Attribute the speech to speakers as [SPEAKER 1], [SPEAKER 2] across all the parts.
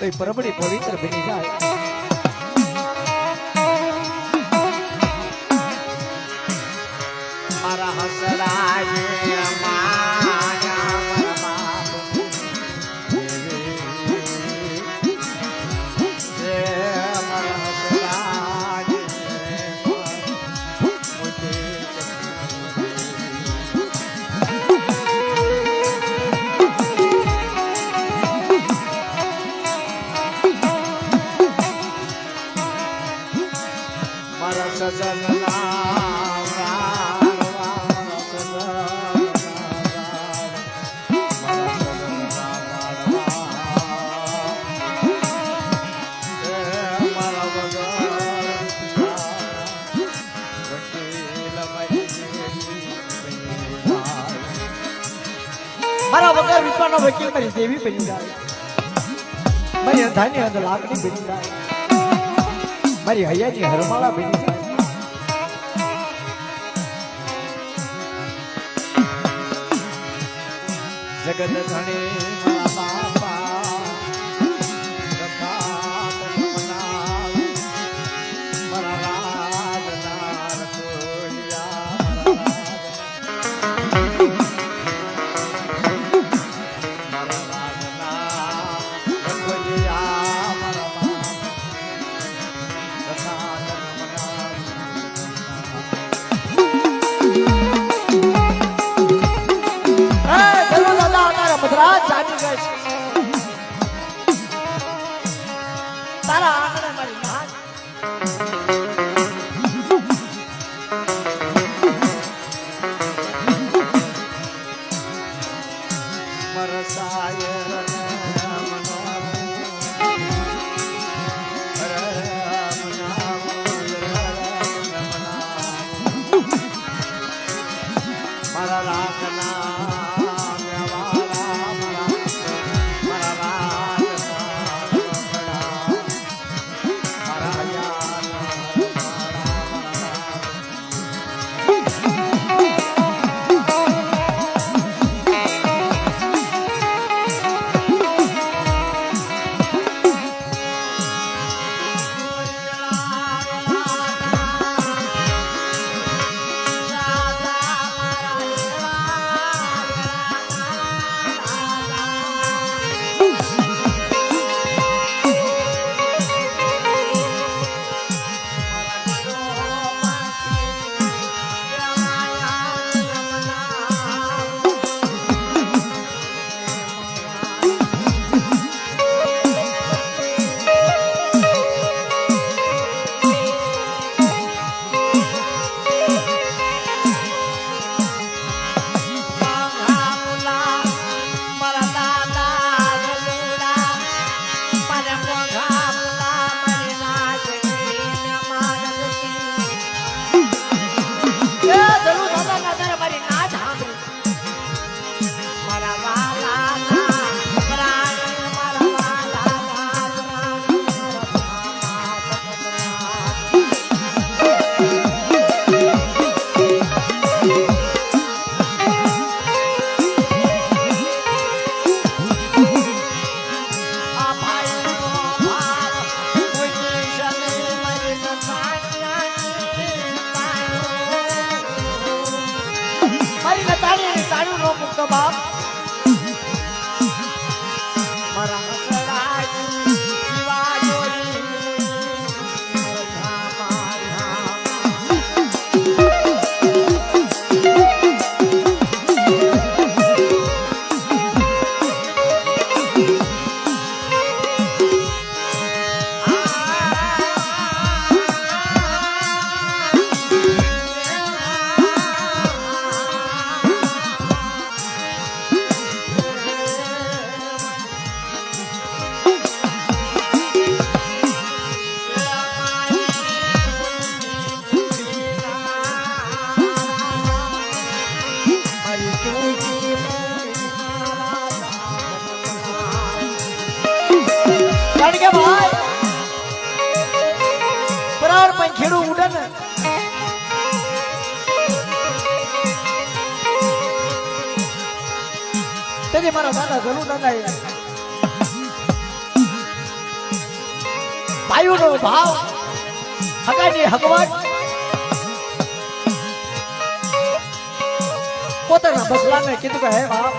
[SPEAKER 1] તો એ પરબડી પવિત્ર બની જાય.
[SPEAKER 2] હવે કે મારી
[SPEAKER 1] દેવી બની જાય મારી અંધાની અંધ લાગણી બની જાય મારી હૈયાની હરમાળા બની જાય
[SPEAKER 2] જગત ધણી
[SPEAKER 1] છે મારા દાદા ગલુ દાદા એ. પાયુનો ભાવ. હગાની હગવટ પોતાના બસલાને કીધું કે હે બાપ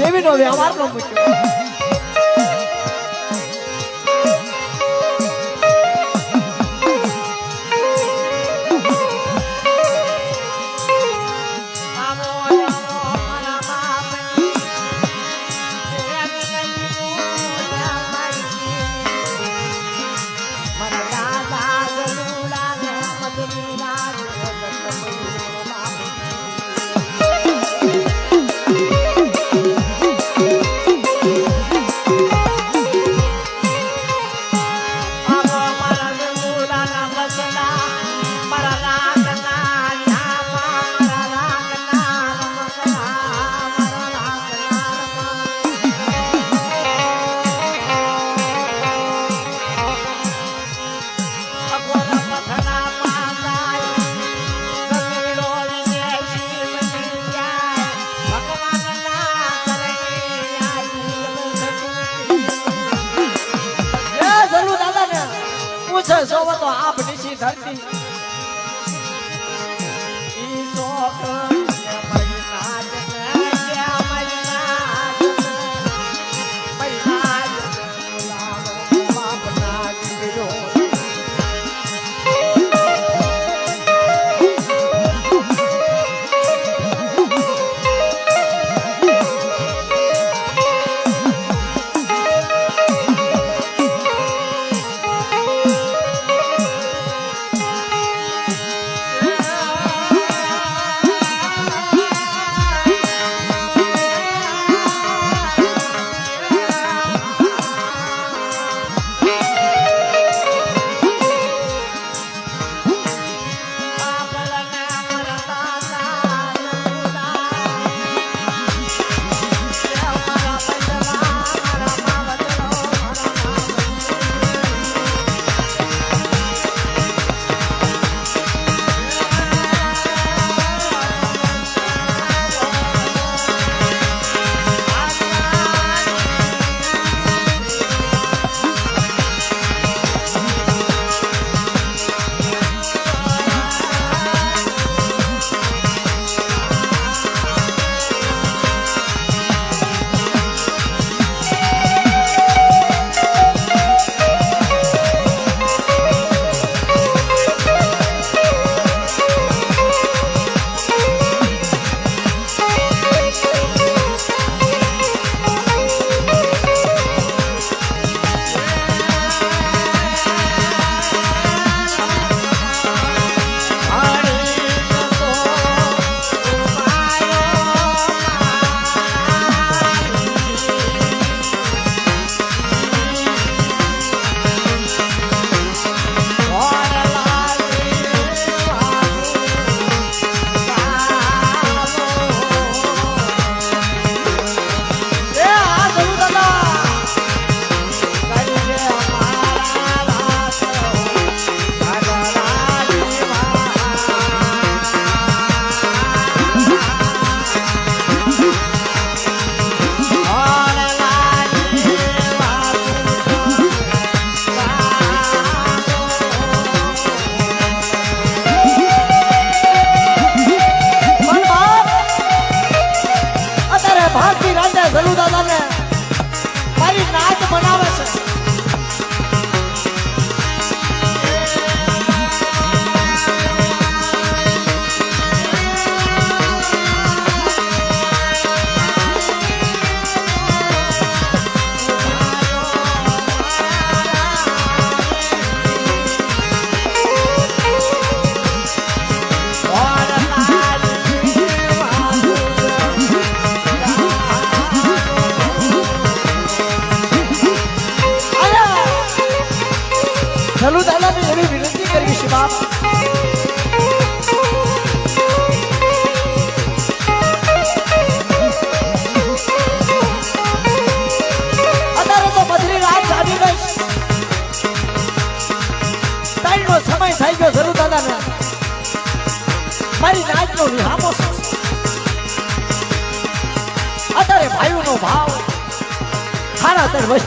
[SPEAKER 1] Debe no de amarlo
[SPEAKER 2] mucho.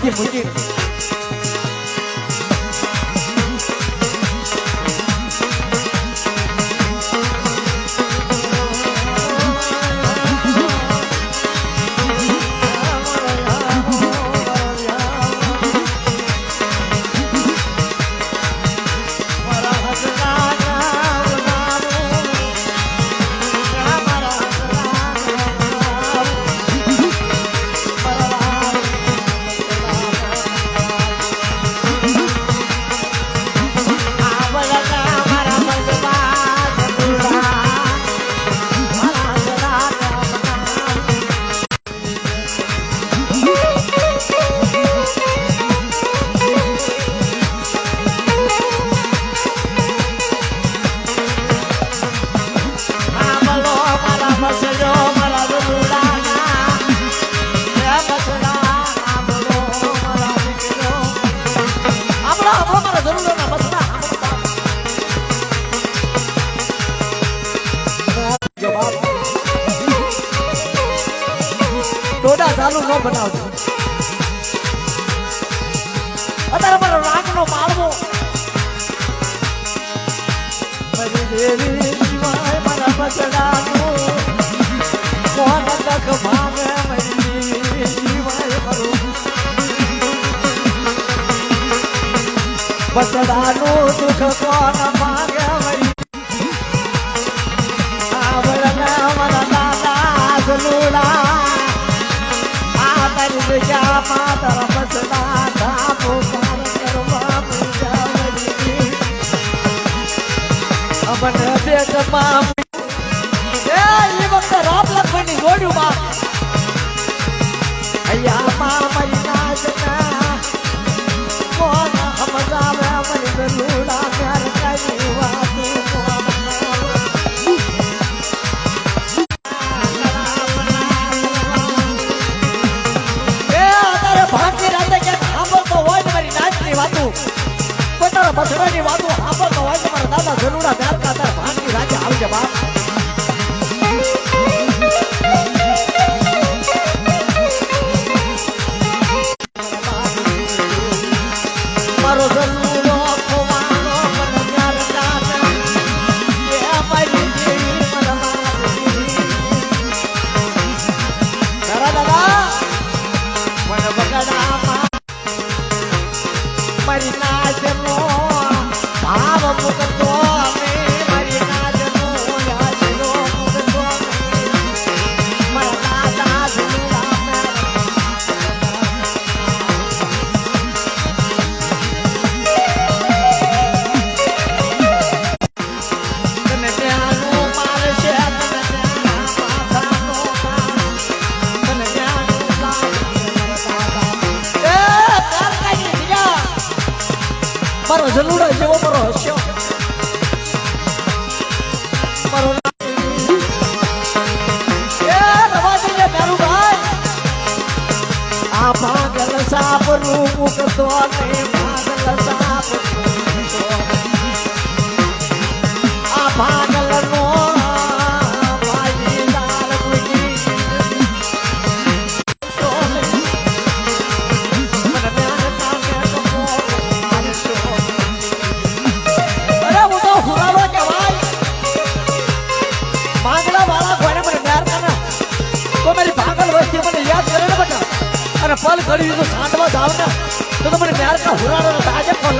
[SPEAKER 2] 你不去。બસડાનું દુઃખ કોણ માગે વરી આવડના મારા દાદા લુડા આ તારી જગ્યા માતરમ મને
[SPEAKER 1] બેગમાં કરી દીધું સાંઠમાં જાવ ને તો તમને ન્યારકા હુરાડો
[SPEAKER 2] આજે ફોન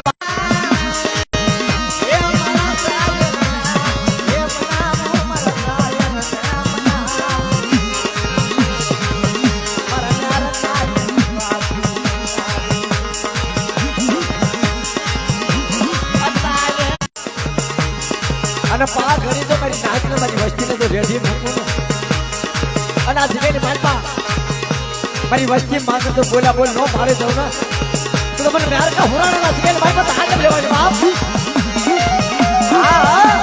[SPEAKER 1] અને પા ઘડી તો મારી નાચને મારી વસ્તીને તો રેડી મૂકું અને આ જગ્યાએ મારી પા મારી વસ્તી માંગે તો બોલા, બોલ, નો મારે જવું ના. તો મને મ્યાર કા હુરાણા ના સિગેલ ભાઈ તો હાથ લેવાની, બાપ. હા હા.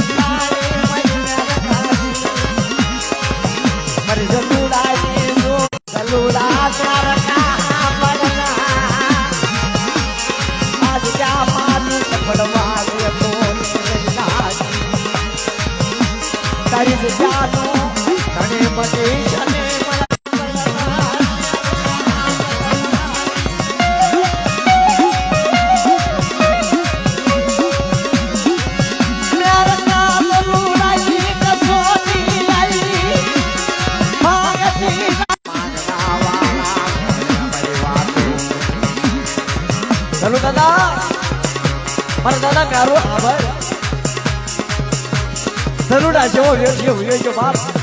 [SPEAKER 1] દાદા મારા દાદા કારો આભાર જરૂર આજે વેઠ્યો હુયો ગયો બાપ